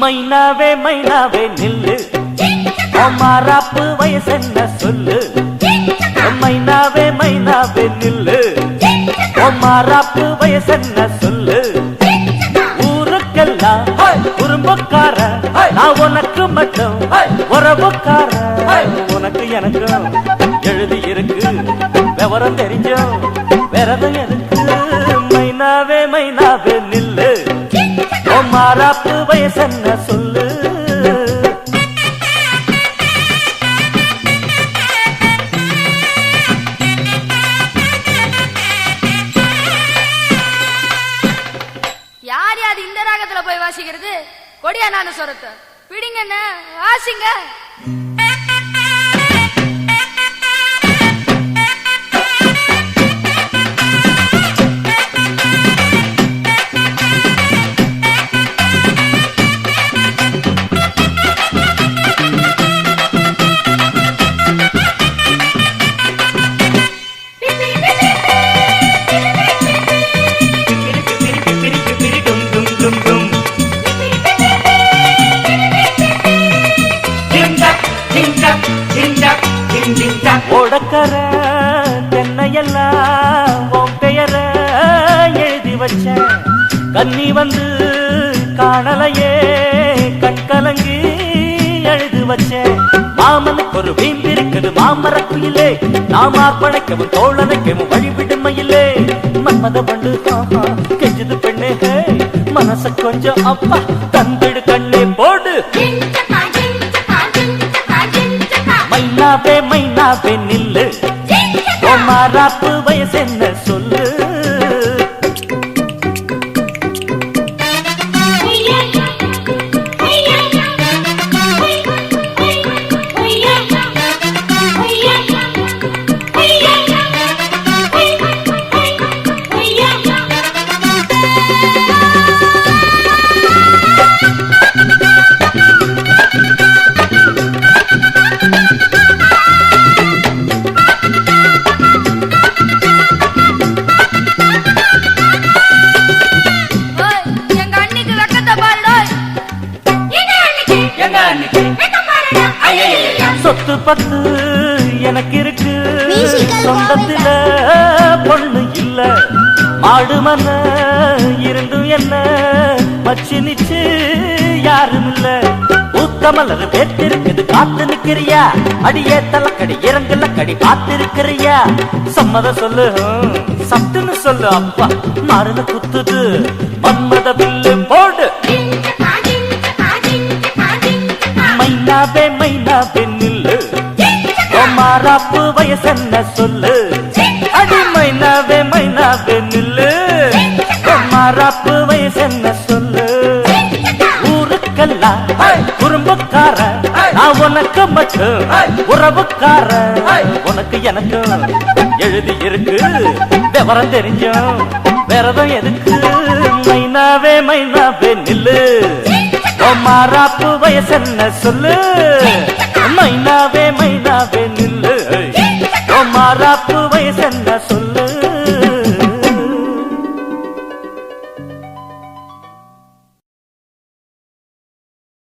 மைனாவே மைனாவே நில்லு. மாறாப்பு வயசென்ன சொல்லு. மைனாவே மைனாவே நில்லு. மாறாப்பு வயசென்ன சொல்லு. குறும்பக்கார நான் உனக்கு மட்டும் உறவுக்கார உனக்கு எனக்கும் எழுதி இருக்கு. விவரம் தெரிஞ்சோம். விரதம் எதுக்கு மைனாவே மைனாவே நில்லு. மாறாப்பு வயசென்ன சொல்லு. யார் யார் இந்த ராகத்துல போய் வாசிக்கிறது? கொடியா நானு சொரத்த பிடிங்கண்ண வாசிங்க. ஓடக்கர தென்னையெல்லாம் உன் பெயர எழுதி வச்ச. கண்ணி வந்து காணலையே கண்கலங்கி எழுது வச்ச. மாமனுக்கு ஒரு வீம்பிருக்குது மாமர குயிலே. நாம் ஆர்ப்பணிக்கவும் தோழனைக்கவும் வழிவிடுமையிலே. மன்மத பண்டு ஆஹா, கெஞ்சுது பெண்ணே மனச கொஞ்சம் அப்பா தந்திடு கண்ணே போடு. நில்லு மாறாப்பு வயசு என்ன? சொத்து பத்து எனக்கு இருக்கு. சொந்தத்துல பொண்ணு இல்ல. மாடு மன இருந்தும் என்ன? மச்சு நிச்சு யாரும் இல்ல. ஊத்தமலர் பேத்திருக்குது காத்து நிக்கிறியா? அடியே தலக்கடி இறங்குல கடி காத்திருக்கிறியா சம்மத சொல்லு சட்டுன்னு சொல்லு அப்பா. மருது குத்துது. மன்மத வில்லு போடு வயசென்ன சொல்லு? அடி மைனாவே மைனாவே நில்லு. மாறாப்பு வயசென்ன சொல்லு? ஊருக்கெல்லாம் குறும்பக்கார நான் உனக்கு மட்டும் உறவுக்கார. உனக்கு எனக்கு எழுதி இருக்கு. விவரம் தெரிஞ்சும். விரதம் எதுக்கு? மைனாவே மைனாவே நில்லு. மாறாப்பு வயசென்ன சொல்லு? மைனாவே மைனாவே